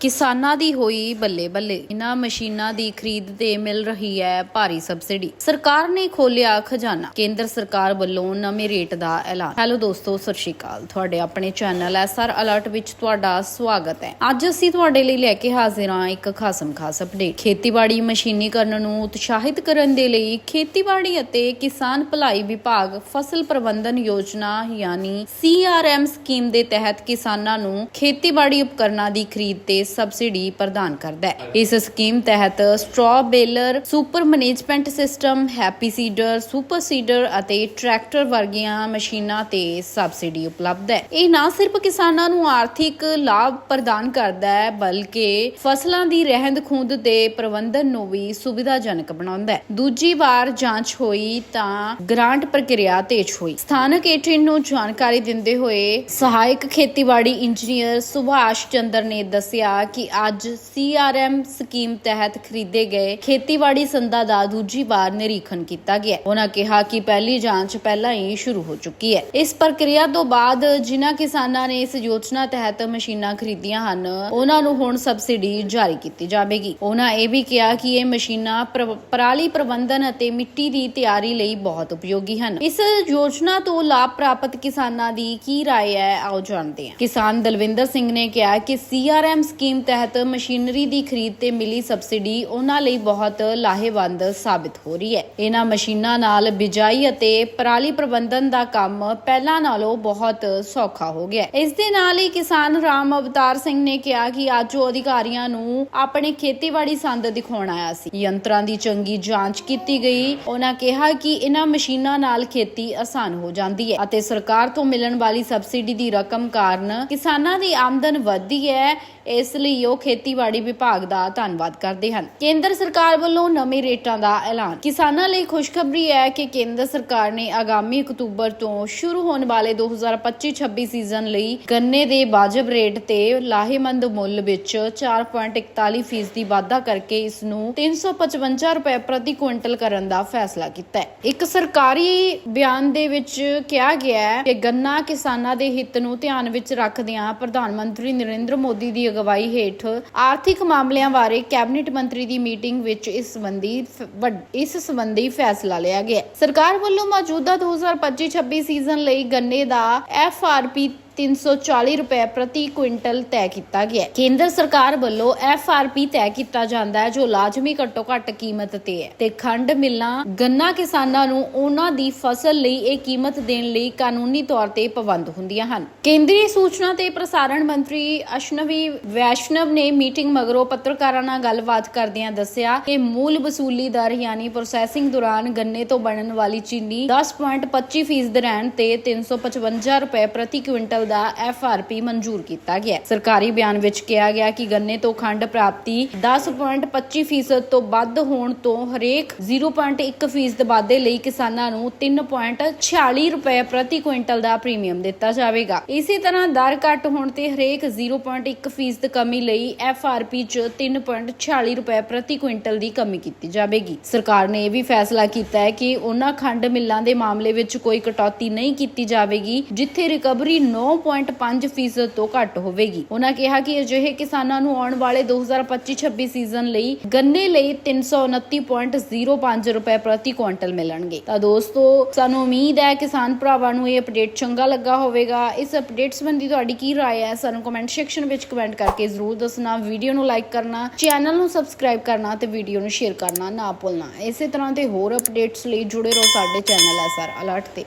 ਕਿਸਾਨਾਂ ਦੀ ਹੋਈ ਬੱਲੇ ਬੱਲੇ ਇਹਨਾਂ ਮਸ਼ੀਨਾਂ ਦੀ ਖਰੀਦ ਤੇ ਮਿਲ ਰਹੀ ਹੈ ਭਾਰੀ ਸਬਸਿਡੀ। ਸਰਕਾਰ ਨੇ ਖੋਲਿਆ ਖਜ਼ਾਨਾ। ਕੇਂਦਰ ਸਰਕਾਰ ਵੱਲੋਂ ਨਵੇਂ ਰੇਟ ਦਾ ਐਲਾਨ। ਹੈਲੋ ਦੋਸਤੋ, ਸਤਿ ਸ਼੍ਰੀ ਅਕਾਲ। ਤੁਹਾਡੇ ਆਪਣੇ ਚੈਨਲ ਐਸਆਰ ਅਲਰਟ ਵਿੱਚ ਤੁਹਾਡਾ ਸਵਾਗਤ ਹੈ। ਅੱਜ ਅਸੀਂ ਤੁਹਾਡੇ ਲਈ ਲੈ ਕੇ ਹਾਜ਼ਰ ਹਾਂ ਇੱਕ ਖਾਸਮ ਖਾਸ ਅਪਡੇਟ। ਖੇਤੀਬਾੜੀ ਮਸ਼ੀਨੀਕਰਨ ਨੂੰ ਉਤਸ਼ਾਹਿਤ ਕਰਨ ਦੇ ਲਈ ਖੇਤੀਬਾੜੀ ਅਤੇ ਕਿਸਾਨ ਭਲਾਈ ਵਿਭਾਗ ਫਸਲ ਪ੍ਰਬੰਧਨ ਯੋਜਨਾ ਯਾਨੀ ਸੀਆਰਐਮ ਸਕੀਮ ਦੇ ਤਹਿਤ ਕਿਸਾਨਾਂ ਨੂੰ ਖੇਤੀਬਾੜੀ ਉਪਕਰਨਾਂ ਦੀ ਖਰੀਦ ਤੇ ਸਬਸਿਡੀ ਪ੍ਰਦਾਨ ਕਰਦਾ ਹੈ। ਇਸ ਸਕੀਮ ਤਹਿਤ straw baler, super management system, happy seeder, super seeder ਅਤੇ ਟਰੈਕਟਰ ਵਰਗੀਆਂ ਮਸ਼ੀਨਾਂ ਤੇ ਸਬਸਿਡੀ ਉਪਲਬਧ ਹੈ। ਇਹ ਨਾ ਸਿਰਫ ਕਿਸਾਨਾਂ ਨੂੰ ਆਰਥਿਕ ਲਾਭ ਪ੍ਰਦਾਨ ਕਰਦਾ ਹੈ, ਬਲਕਿ ਫਸਲਾਂ ਦੀ ਰਹਿੰਦ ਖੂੰਦ ਦੇ ਪ੍ਰਬੰਧਨ ਨੂੰ ਵੀ ਸੁਵਿਧਾਜਨਕ ਬਣਾਉਂਦਾ ਹੈ। ਦੂਜੀ ਵਾਰ ਜਾਂਚ ਹੋਈ ਤਾਂ ਗ੍ਰਾਂਟ ਪ੍ਰਕਿਰਿਆ ਤੇਜ਼ ਹੋਈ। ਸਥਾਨਕ ਏਟਿਨ ਨੂੰ ਜਾਣਕਾਰੀ ਦਿੰਦੇ ਹੋਏ ਸਹਾਇਕ ਖੇਤੀਬਾੜੀ ਇੰਜੀਨੀਅਰ ਸੁਭਾਸ਼ ਚੰਦਰ ਨੇ ਦੱਸਿਆ ਕਿ ਅੱਜ ਸੀਆਰਐਮ ਸਕੀਮ ਤਹਿਤ ਖਰੀਦੇ ਗਏ ਖੇਤੀਬਾੜੀ ਸੰਦਾਂ ਦਾ ਦੂਜੀ ਵਾਰ ਨਿਰੀਖਣ ਕੀਤਾ ਗਿਆ ਉਹਨਾਂ ਕਿਹਾ ਕਿ ਪਹਿਲੀ ਜਾਂਚ ਪਹਿਲਾਂ ਹੀ ਸ਼ੁਰੂ ਹੋ ਚੁੱਕੀ ਹੈ ਇਸ ਪ੍ਰਕਿਰਿਆ ਤੋਂ ਬਾਅਦ ਜਿਨ੍ਹਾਂ ਕਿਸਾਨਾਂ ਨੇ ਇਸ ਯੋਜਨਾ ਤਹਿਤ ਮਸ਼ੀਨਾਂ ਖਰੀਦੀਆਂ ਹਨ ਉਹਨਾਂ ਨੂੰ ਹੁਣ ਸਬਸਿਡੀ ਜਾਰੀ ਕੀਤੀ ਜਾਵੇਗੀ ਉਹਨਾਂ ਇਹ ਵੀ ਕਿਹਾ ਕਿ ਇਹ ਮਸ਼ੀਨਾਂ ਪ੍ਰ- ਪਰਾਲੀ ਪ੍ਰਬੰਧਨ ਅਤੇ ਮਿੱਟੀ ਦੀ ਤਿਆਰੀ ਲਈ ਬਹੁਤ ਉਪਯੋਗੀ ਹਨ ਇਸ ਯੋਜਨਾ ਤੋਂ ਲਾਭ ਪ੍ਰਾਪਤ ਕਿਸਾਨਾਂ ਦੀ ਕੀ رائے ਹੈ ਆਓ ਜਾਣਦੇ ਹਾਂ ਕਿਸਾਨ ਦਲਵਿੰਦਰ ਸਿੰਘ ਨੇ ਕਿਹਾ ਕਿ ਸੀਆਰਐਮ ਸਕੀਮ ਸਕੀਮ ਤਹਿਤ ਮਸ਼ੀਨਰੀ ਦੀ ਖਰੀਦ ਤੇ ਮਿਲੀ ਸਬਸਿਡੀ ਉਹਨਾਂ ਲਈ ਬਹੁਤ ਲਾਹੇਵੰਦ ਸਾਬਿਤ ਹੋ ਰਹੀ ਹੈ। ਇਹਨਾਂ ਮਸ਼ੀਨਾਂ ਨਾਲ ਬਿਜਾਈ ਅਤੇ ਪਰਾਲੀ ਪ੍ਰਬੰਧਨ ਦਾ ਕੰਮ ਪਹਿਲਾਂ ਨਾਲੋਂ ਬਹੁਤ ਸੌਖਾ ਹੋ ਗਿਆ ਇਸ ਦੇ ਨਾਲ ਹੀ ਕਿਸਾਨ ਰਾਮ ਅਵਤਾਰ ਸਿੰਘ ਨੇ ਕਿਹਾ ਕਿ ਅੱਜ ਉਹ ਅਧਿਕਾਰੀਆਂ ਨੂੰ ਆਪਣੇ ਖੇਤੀਬਾੜੀ ਸੰਦ ਦਿਖਾਉਣ ਆਇਆ ਸੀ। ਯੰਤਰਾਂ ਦੀ ਚੰਗੀ ਜਾਂਚ ਕੀਤੀ ਗਈ। ਉਹਨਾਂ ਕਿਹਾ ਕਿ ਇਹਨਾਂ ਮਸ਼ੀਨਾਂ ਨਾਲ ਖੇਤੀ ਆਸਾਨ ਹੋ ਜਾਂਦੀ ਹੈ ਅਤੇ ਸਰਕਾਰ ਤੋਂ ਮਿਲਣ ਵਾਲੀ ਸਬਸਿਡੀ ਦੀ ਰਕਮ ਕਾਰਨ ਕਿਸਾਨਾਂ ਦੀ ਆਮਦਨ ਵਧਦੀ ਹੈ। ਇਸ ਲਈ ਉਹ ਖੇਤੀਬਾੜੀ ਵਿਭਾਗ ਦਾ ਧੰਨਵਾਦ ਕਰਦੇ ਹਨ। ਕੇਂਦਰ ਸਰਕਾਰ ਵੱਲੋਂ ਨਵੇਂ ਰੇਟਾਂ ਦਾ ਐਲਾਨ। ਕਿਸਾਨਾਂ ਲਈ ਖੁਸ਼ਖਬਰੀ ਹੈ ਕਿ ਕੇਂਦਰ ਸਰਕਾਰ ਨੇ ਆਗਾਮੀ ਅਕਤੂਬਰ ਤੋਂ ਸ਼ੁਰੂ ਹੋਣ ਵਾਲੇ 2025-26 ਸੀਜ਼ਨ ਲਈ ਗੰਨੇ ਦੇ ਵਾਜਬ ਰੇਟ ਤੇ ਲਾਹੇਮੰਦ ਮੁੱਲ ਵਿੱਚ 4.41% ਫੀਸਦੀ ਵਾਧਾ ਕਰਕੇ ਇਸ ਨੂੰ 355 ਰੁਪਏ ਪ੍ਰਤੀ ਕੁਇੰਟਲ ਕਰਨ ਦਾ ਫੈਸਲਾ ਕੀਤਾ ਹੈ। ਇੱਕ ਸਰਕਾਰੀ ਬਿਆਨ ਦੇ ਵਿੱਚ ਕਿਹਾ ਗਿਆ ਹੈ ਕਿ ਗੰਨਾ ਕਿਸਾਨਾਂ ਦੇ ਹਿੱਤ ਨੂੰ ਧਿਆਨ ਵਿੱਚ ਰੱਖਦਿਆਂ ਪ੍ਰਧਾਨ ਮੰਤਰੀ ਨਰਿੰਦਰ ਮੋਦੀ ਦੀ ਅਗਵਾਈ ਹੇਠ ਆਰਥਿਕ ਮਾਮਲਿਆਂ ਬਾਰੇ ਕੈਬਨਿਟ ਮੰਤਰੀ ਦੀ ਮੀਟਿੰਗ ਵਿੱਚ ਇਸ ਸੰਬੰਧੀ ਫ- ਇਸ ਸੰਬੰਧੀ ਫੈਸਲਾ ਲਿਆ ਗਿਆ। ਸਰਕਾਰ ਵੱਲੋਂ ਮੌਜੂਦਾ 2025-26 ਸੀਜ਼ਨ ਲਈ ਗੰਨੇ ਦਾ ਐਫ ਆਰ ਪੀ 340 ਰੁਪਏ ਪ੍ਰਤੀ ਕੁਇੰਟਲ ਤੈਅ ਕੀਤਾ ਗਿਆ ਹੈ। ਕੇਂਦਰ ਸਰਕਾਰ ਵੱਲੋਂ ਐਫ ਤੈਅ ਕੀਤਾ ਜਾਂਦਾ ਹੈ, ਜੋ ਲਾਜ਼ਮੀ ਘੱਟੋ ਘੱਟ ਕੀਮਤ ਤੇ ਹੈ ਤੇ ਖੰਡ ਮਿਲਾਂ ਗੰਨਾ ਕਿਸਾਨਾਂ ਨੂੰ ਉਹਨਾਂ ਦੀ ਫਸਲ ਲਈ ਇਹ ਕੀਮਤ ਦੇਣ ਲਈ ਕਾਨੂੰਨੀ ਤੌਰ ਤੇ ਪਾਬੰਦ ਹੁੰਦੀਆਂ ਹਨ ਕੇਂਦਰੀ ਸੂਚਨਾ ਤੇ ਪ੍ਰਸਾਰਣ ਮੰਤਰੀ ਅਸ਼ਨਵੀ ਵੈਸ਼ਨਵ ਨੇ ਮੀਟਿੰਗ ਮਗਰੋਂ ਪੱਤਰਕਾਰਾਂ ਨਾਲ ਗੱਲਬਾਤ ਕਰਦਿਆਂ ਦੱਸਿਆ ਕਿ ਮੂਲ ਵਸੂਲੀ ਦਰ ਯਾਨੀ ਪ੍ਰੋਸੈਸਿੰਗ ਦੌਰਾਨ ਗੰਨੇ ਤੋਂ ਬਣਨ ਵਾਲੀ ਚੀਨੀ 10.25% ਫੀਸਦ ਰਹਿਣ ਤੇ 355 ਰੁਪਏ ਪ੍ਰਤੀ ਕੁਇੰਟਲ ਦਾ ਐਫ ਆਰ ਪੀ ਮਨਜ਼ੂਰ ਕੀਤਾ ਗਿਆ ਸਰਕਾਰੀ ਬਿਆਨ ਵਿੱਚ ਕਿਹਾ ਗਿਆ ਕਿ ਗੰਨੇ ਤੋਂ ਖੰਡ ਪ੍ਰਾਪਤੀ 10.25% ਫੀਸਦ ਤੋਂ ਵੱਧ ਹੋਣ ਤੋਂ ਹਰੇਕ 0.1 ਫੀਸਦ ਵਾਧੇ ਲਈ ਕਿਸਾਨਾਂ ਨੂੰ 3.46 ਰੁਪਏ ਪ੍ਰਤੀ ਕੁਇੰਟਲ ਦਾ ਪ੍ਰੀਮੀਅਮ ਦਿੱਤਾ ਜਾਵੇਗਾ। ਇਸੇ ਤਰ੍ਹਾਂ ਦਰ ਘੱਟ ਹੋਣ ਤੇ ਹਰੇਕ 0.1 ਫੀਸਦ ਕਮੀ ਲਈ ਐਫ ਆਰ ਪੀ ਚ 3.46 ਰੁਪਏ ਪ੍ਰਤੀ ਕੁਇੰਟਲ ਦੀ ਕਮੀ ਕੀਤੀ ਜਾਵੇਗੀ। ਸਰਕਾਰ ਨੇ ਇਹ ਵੀ ਫੈਸਲਾ ਕੀਤਾ ਹੈ ਕਿ ਉਹਨਾਂ ਖੰਡ ਮਿੱਲਾਂ ਦੇ ਮਾਮਲੇ ਵਿੱਚ ਕੋਈ ਕਟੌਤੀ ਨਹੀਂ ਕੀਤੀ ਜਾਵੇਗੀ, ਜਿੱਥੇ ਰਿਕਵਰੀ 9.5 ਫੀਸਦ ਤੋਂ ਘੱਟ ਹੋਵੇਗੀ ਉਹਨਾਂ ਕਿਹਾ ਕਿ ਅਜਿਹੇ ਕਿਸਾਨਾਂ ਨੂੰ ਆਉਣ ਵਾਲੇ 2025-26 ਸੀਜ਼ਨ ਲਈ ਗੰਨੇ ਲਈ 329.05 ਰੁਪਏ ਪ੍ਰਤੀ ਕੁਇੰਟਲ ਮਿਲਣਗੇ ਤਾਂ ਦੋਸਤੋ ਸਾਨੂੰ ਉਮੀਦ ਹੈ ਕਿਸਾਨ ਭਰਾਵਾਂ ਨੂੰ ਇਹ ਅਪਡੇਟ ਚੰਗਾ ਲੱਗਾ ਹੋਵੇਗਾ ਇਸ ਅਪਡੇਟ ਸੰਬੰਧੀ ਤੁਹਾਡੀ ਕੀ رائے ਹੈ ਸਾਨੂੰ ਕਮੈਂਟ ਸੈਕਸ਼ਨ ਵਿੱਚ ਕਮੈਂਟ ਕਰਕੇ ਜ਼ਰੂਰ ਦੱਸਣਾ ਵੀਡੀਓ ਨੂੰ ਲਾਈਕ ਕਰਨਾ ਚੈਨਲ ਨੂੰ ਸਬਸਕ੍ਰਾਈਬ ਕਰਨਾ ਤੇ ਵੀਡੀਓ ਨੂੰ ਸ਼ੇਅਰ ਕਰਨਾ ਨਾ ਭੁੱਲਣਾ ਇਸੇ ਤਰ੍ਹਾਂ ਦੇ ਹੋਰ ਅਪਡੇਟਸ ਲਈ ਜੁੜੇ ਰਹੋ ਸਾਡੇ ਚੈਨਲ ਐਸਆਰ ਅਲਰਟ ਤੇ